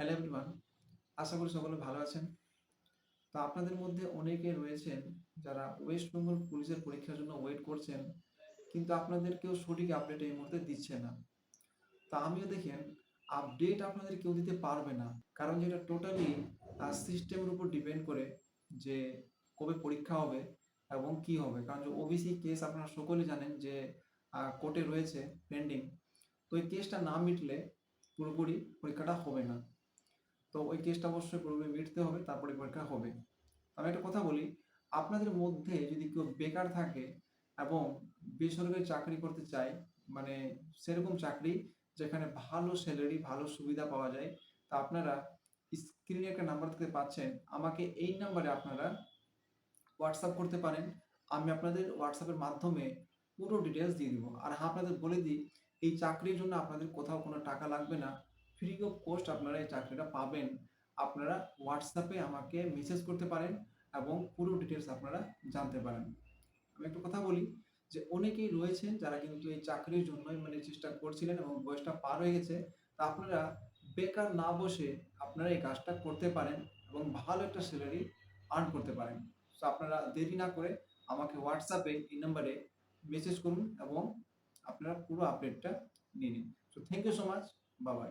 Hello everyone আশা করি সকলে ভালো আছেন। তো আপনাদের মধ্যে অনেকে রয়েছেন যারা ওয়েস্ট বেঙ্গল পুলিশের পরীক্ষার জন্য ওয়েট করছেন, কিন্তু আপনাদের কেউ সঠিক আপডেট এই মুহূর্তে দিচ্ছে না। তা আমিও দেখেন আপডেট আপনাদের কেউ দিতে পারবে না। কারণ যেটা টোটালি সিস্টেমের উপর ডিপেন্ড করে যে কবে পরীক্ষা হবে এবং কি হবে। কারণ যে ওবিসি কেস আপনারা সকলে জানেন যে কোর্টে রয়েছে পেন্ডিং তো এই কেসটা না মিটলে পুরোপুরি পরীক্ষাটা হবে না। তো ওই কেসটা অবশ্যই পুরোপুরি মিটতে হবে, তারপরে পরীক্ষা হবে। আমি একটা কথা বলি, আপনাদের মধ্যে যদি কেউ বেকার থাকে এবং বেসরকারি চাকরি করতে চায় মানে সেরকম চাকরি যেখানে ভালো স্যালারি ভালো সুবিধা পাওয়া যায়, তা আপনারা স্ক্রিনে একটা নাম্বার থেকে পাচ্ছেন। আমাকে এই নাম্বারে আপনারা হোয়াটসঅ্যাপ করতে পারেন। আমি আপনাদের হোয়াটসঅ্যাপের মাধ্যমে পুরো ডিটেলস দিয়ে দিব। আর হ্যাঁ আপনাদের বলে দিই, এই চাকরির জন্য আপনাদের কোথাও কোনো টাকা লাগবে না। ফ্রি অফ কোস্ট আপনারা এই চাকরিটা পাবেন। আপনারা হোয়াটসঅ্যাপে আমাকে মেসেজ করতে পারেন এবং পুরো ডিটেলস আপনারা জানতে পারেন। আমি একটা কথা বলি যে অনেকেই রয়েছেন যারা কিন্তু এই চাকরির জন্যই মানে চেষ্টা করছিলেন এবং বয়সটা পার হয়ে গেছে, তা আপনারা বেকার না বসে আপনারা এই কাজটা করতে পারেন এবং ভালো একটা স্যালারি আর্ন করতে পারেন। সো আপনারা দেরি না করে আমাকে হোয়াটসঅ্যাপে এই নাম্বারে মেসেজ করুন এবং আপনারা পুরো আপডেটটা নিয়ে নিন। So thank you so much Babai